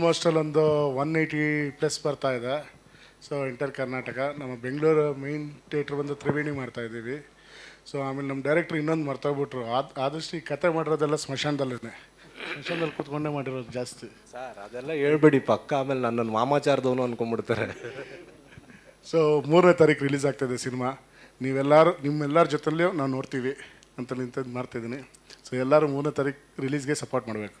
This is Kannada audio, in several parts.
ಆಲ್ಮೋಸ್ಟ್ ಅಲ್ಲೊಂದು ಒನ್ ಏಯ್ಟಿ ಪ್ಲಸ್ ಬರ್ತಾ ಇದೆ. ಸೊ ಇಂಟರ್ ಕರ್ನಾಟಕ ನಮ್ಮ ಬೆಂಗಳೂರು ಮೈನ್ ಥಿಯೇಟ್ರ್ ಬಂದು ತ್ರಿವೇಣಿ ಮಾಡ್ತಾ ಇದ್ದೀವಿ. ಸೊ ಆಮೇಲೆ ನಮ್ಮ ಡೈರೆಕ್ಟ್ರ್ ಇನ್ನೊಂದು ಮರ್ತೋಗ್ಬಿಟ್ರು. ಆದ್ ಆದಷ್ಟು ಈ ಕತೆ ಮಾಡಿರೋದೆಲ್ಲ ಸ್ಮಶಾನದಲ್ಲೇ ಸ್ಮಶಾನದಲ್ಲಿ ಕೂತ್ಕೊಂಡೇ ಮಾಡಿರೋದು ಜಾಸ್ತಿ. ಸರ್ ಅದೆಲ್ಲ ಹೇಳ್ಬೇಡಿ ಪಕ್ಕ ಆಮೇಲೆ ನನ್ನನ್ನು ಮಾಮಾಚಾರದವನು ಅನ್ಕೊಂಡ್ಬಿಡ್ತಾರೆ. ಸೊ ಮೂರನೇ ತಾರೀಕು ರಿಲೀಸ್ ಆಗ್ತಾಯಿದೆ ಸಿನಿಮಾ. ನೀವೆಲ್ಲರೂ ನಿಮ್ಮೆಲ್ಲರ ಜೊತೆಲೂ ನಾವು ನೋಡ್ತೀವಿ ಅಂತ ನಿಂತದ್ದು ಮಾಡ್ತಿದ್ದೀನಿ ಸೊ ಎಲ್ಲರೂ ಮೂರನೇ ತಾರೀಕು ರಿಲೀಸ್ಗೆ ಸಪೋರ್ಟ್ ಮಾಡಬೇಕು.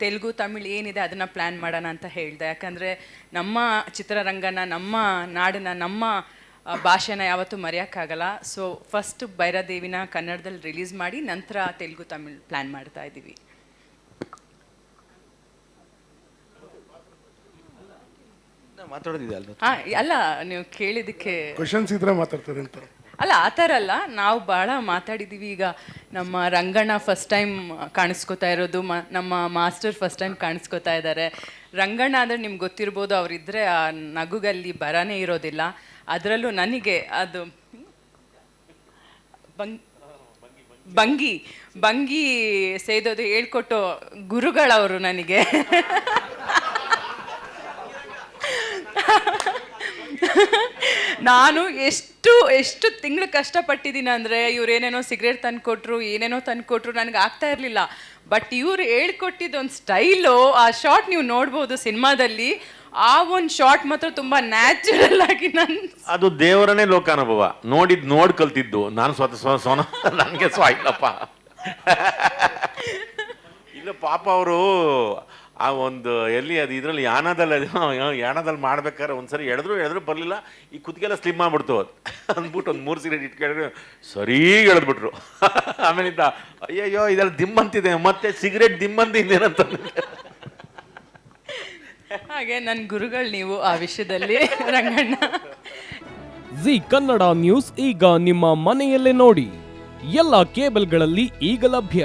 ತೆಲುಗು ತಮಿಳ್ ಏನಿದೆ ಅದನ್ನು ಪ್ಲ್ಯಾನ್ ಮಾಡೋಣ ಅಂತ ಹೇಳಿದೆ. ಯಾಕಂದರೆ ನಮ್ಮ ಚಿತ್ರರಂಗನ ನಮ್ಮ ನಾಡನ್ನ ನಮ್ಮ ಭಾಷೆನ ಯಾವತ್ತೂ ಮರೆಯೋಕ್ಕಾಗಲ್ಲ. ಸೊ ಫಸ್ಟ್ ಭೈರಾದೇವಿನ ಕನ್ನಡದಲ್ಲಿ ರಿಲೀಸ್ ಮಾಡಿ ನಂತರ ತೆಲುಗು ತಮಿಳ್ ಪ್ಲ್ಯಾನ್ ಮಾಡ್ತಾ ಇದ್ದೀವಿ. ಮಾತಾಡೋದಿದೆ ಅಲ್ಲ ಹಾಂ ಅಲ್ಲ ನೀವು ಕೇಳಿದ್ದಕ್ಕೆ ಕ್ವಶನ್ಸ್ ಇದ್ರೆ ಮಾತಾಡ್ತಾರೆ ಅಂತ. ಅಲ್ಲ, ಆ ಥರ ಅಲ್ಲ. ನಾವು ಭಾಳ ಮಾತಾಡಿದ್ದೀವಿ ಈಗ ನಮ್ಮ ರಂಗಣ್ಣ ಫಸ್ಟ್ ಟೈಮ್ ಕಾಣಿಸ್ಕೋತಾ ಇರೋದು, ಮ, ನಮ್ಮ ಮಾಸ್ಟರ್ ಫಸ್ಟ್ ಟೈಮ್ ಕಾಣಿಸ್ಕೋತಾ ಇದ್ದಾರೆ ರಂಗಣ್ಣ ಅಂದರೆ ನಿಮ್ಗೆ ಗೊತ್ತಿರ್ಬೋದು ಅವರಿದ್ದರೆ ಆ ನಗುಗಲ್ಲಿ ಬರನೇ ಇರೋದಿಲ್ಲ. ಅದರಲ್ಲೂ ನನಗೆ ಅದು ಬಂಗ್ ಬಂಗಿ ಬಂಗಿ ಸೇದೋದು ಹೇಳ್ಕೊಟ್ಟು ಗುರುಗಳವರು ನನಗೆ. ನಾನು ಎಷ್ಟು ಎಷ್ಟು ತಿಂಗಳು ಕಷ್ಟಪಟ್ಟಿದ್ದೀನಿ ಅಂದರೆ ಇವ್ರು ಏನೇನೋ ಸಿಗರೇಟ್ ತಂದ್ಕೊಟ್ರು ಏನೇನೋ ತಂದ್ಕೊಟ್ರು ನನಗೆ ಆಗ್ತಾ ಇರಲಿಲ್ಲ. ಬಟ್ ಇವ್ರು ಹೇಳ್ಕೊಟ್ಟಿದ್ದೊಂದು ಸ್ಟೈಲು ಆ ಶಾರ್ಟ್ ನೀವು ನೋಡ್ಬೋದು ಸಿನಿಮಾದಲ್ಲಿ ಆ ಒಂದು ಶಾರ್ಟ್ ಮಾತ್ರ ತುಂಬ ನ್ಯಾಚುರಲ್ ಆಗಿ ನಾನು ಅದು ದೇವರನೇ ಲೋಕಾನುಭವ. ನೋಡಿದ್ ನೋಡ್ ಕಲ್ತಿದ್ದು. ನಾನು ಸ್ವತಃ ಸ್ವ ಸ್ವನ ನನಗೆ ಸ್ವ ಇಲ್ಲಪ್ಪ ಇಲ್ಲ ಪಾಪ ಅವರು ಆ ಒಂದು ಎಲ್ಲಿ ಅದು ಇದರಲ್ಲಿ ಯಾನದಲ್ಲಿ ಅದು ಯಾನದಲ್ಲಿ ಮಾಡ್ಬೇಕಾದ್ರೆ ಒಂದ್ಸರಿ ಎಳೆದ್ರು ಎಳೆದ್ರು ಬರಲಿಲ್ಲ. ಈ ಕುತ್ತಿಗೆಲ್ಲ ಸ್ಲಿಮ್ ಮಾಡ್ಬಿಡ್ತು ಅದು. ಅಂದ್ಬಿಟ್ಟು ಒಂದು ಮೂರು ಸಿಗರೇಟ್ ಇಟ್ಕೊಂಡ್ರೆ ಸರಿ ಎಳೆದ್ಬಿಟ್ರು. ಆಮೇಲಿಂದ ಅಯ್ಯಯ್ಯೋ ಇದೆಲ್ಲ ದಿಮ್ಮಂತಿದೆ ಮತ್ತೆ ಸಿಗರೇಟ್ ದಿಮ್ಮಂತಿದ್ದೇನಂತ ಹಾಗೆ ನನ್ನ ಗುರುಗಳು ನೀವು ಆ ವಿಷಯದಲ್ಲಿ ರಂಗಣ್ಣ. ಜಿ ಕನ್ನಡ ನ್ಯೂಸ್ ಈಗ ನಿಮ್ಮ ಮನೆಯಲ್ಲೇ ನೋಡಿ. ಎಲ್ಲ ಕೇಬಲ್ಗಳಲ್ಲಿ ಈಗ ಲಭ್ಯ.